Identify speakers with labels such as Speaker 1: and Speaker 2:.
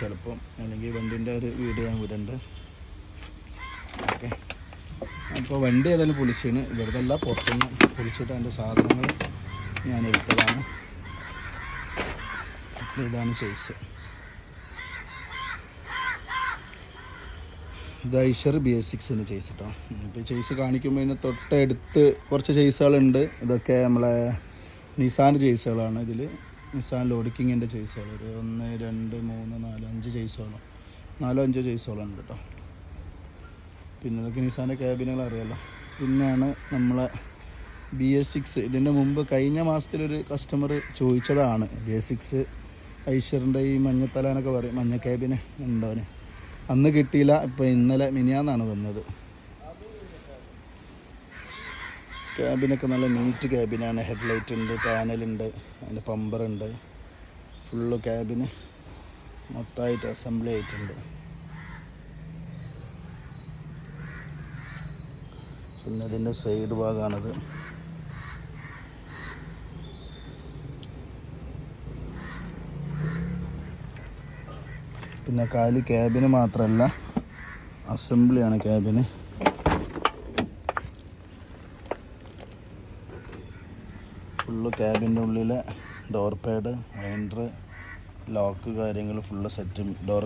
Speaker 1: ചിലപ്പം അല്ലെങ്കിൽ വണ്ടിന്റെ ഒരു വീഡിയോ ഞാൻ വിടുന്നുണ്ട് ഓക്കെ. അപ്പോൾ വണ്ടി ഏതായാലും പൊളിച്ചാണ് ഇവിടുത്തെ എല്ലാം പുറത്തുനിന്ന് പൊളിച്ചിട്ട് അതിന്റെ സാധനങ്ങൾ ഞാൻ എടുത്തതാണ്. ഇതാണ് ചേച്ചി ഇത് ഐഷർ ബി എസ് സിക്സിന് ചെയ്സ് കേട്ടോ ഇപ്പോൾ ചെയ്സ് കാണിക്കുമ്പോൾ ഇതിന് തൊട്ടടുത്ത് കുറച്ച് ചെയ്സുകളുണ്ട് ഇതൊക്കെ നമ്മളെ നിസാൻ ചെയ്സുകളാണ് ഇതിൽ നിസാൻ ലോഡിക്കിങ്ങിന്റെ ചെയ്സുകൾ. ഒരു ഒന്ന് രണ്ട് മൂന്ന് നാല് അഞ്ച് ചെയ്സുകളോ. നാലോ അഞ്ചോ ചെയ്സുകളുണ്ട് കേട്ടോ. പിന്നെ ഇതൊക്കെ നിസാന്റെ ക്യാബിനുകൾ അറിയാലോ. പിന്നെയാണ് നമ്മളെ ബി എസ് സിക്സ്. ഇതിന്റെ മുമ്പ് കഴിഞ്ഞ മാസത്തിലൊരു കസ്റ്റമർ ചോദിച്ചതാണ്. ബി എസ് സിക്സ് ഐശ്വറിന്റെ ഈ മഞ്ഞത്തല എന്നൊക്കെ പറയും. മഞ്ഞ ക്യാബിന് ഉണ്ടോന് അന്ന് കിട്ടിയില്ല. ഇപ്പോൾ ഇന്നലെ മിനിയാന്നാണ് വന്നത്. ക്യാബിനൊക്കെ നല്ല നീറ്റ് ക്യാബിനാണ്. ഹെഡ്ലൈറ്റ് ഉണ്ട് പാനലുണ്ട് അതിന്റെ പമ്പറുണ്ട്. ഫുള്ള് ക്യാബിന് മൊത്തമായിട്ട് അസംബ്ലി ആയിട്ടുണ്ട്. പിന്നെ ഇതിന്റെ സൈഡ് ഭാഗമാണിത് പിന്നെ കാലി ക്യാബിന് മാത്രമല്ല അസംബ്ലിയാണ് ക്യാബിന്. ഫുള്ള് ക്യാബിന്റെ ഉള്ളിലെ ഡോർ പാഡ് മൈൻഡർ ലോക്ക് കാര്യങ്ങൾ ഫുള്ള് സെറ്റും ഡോർ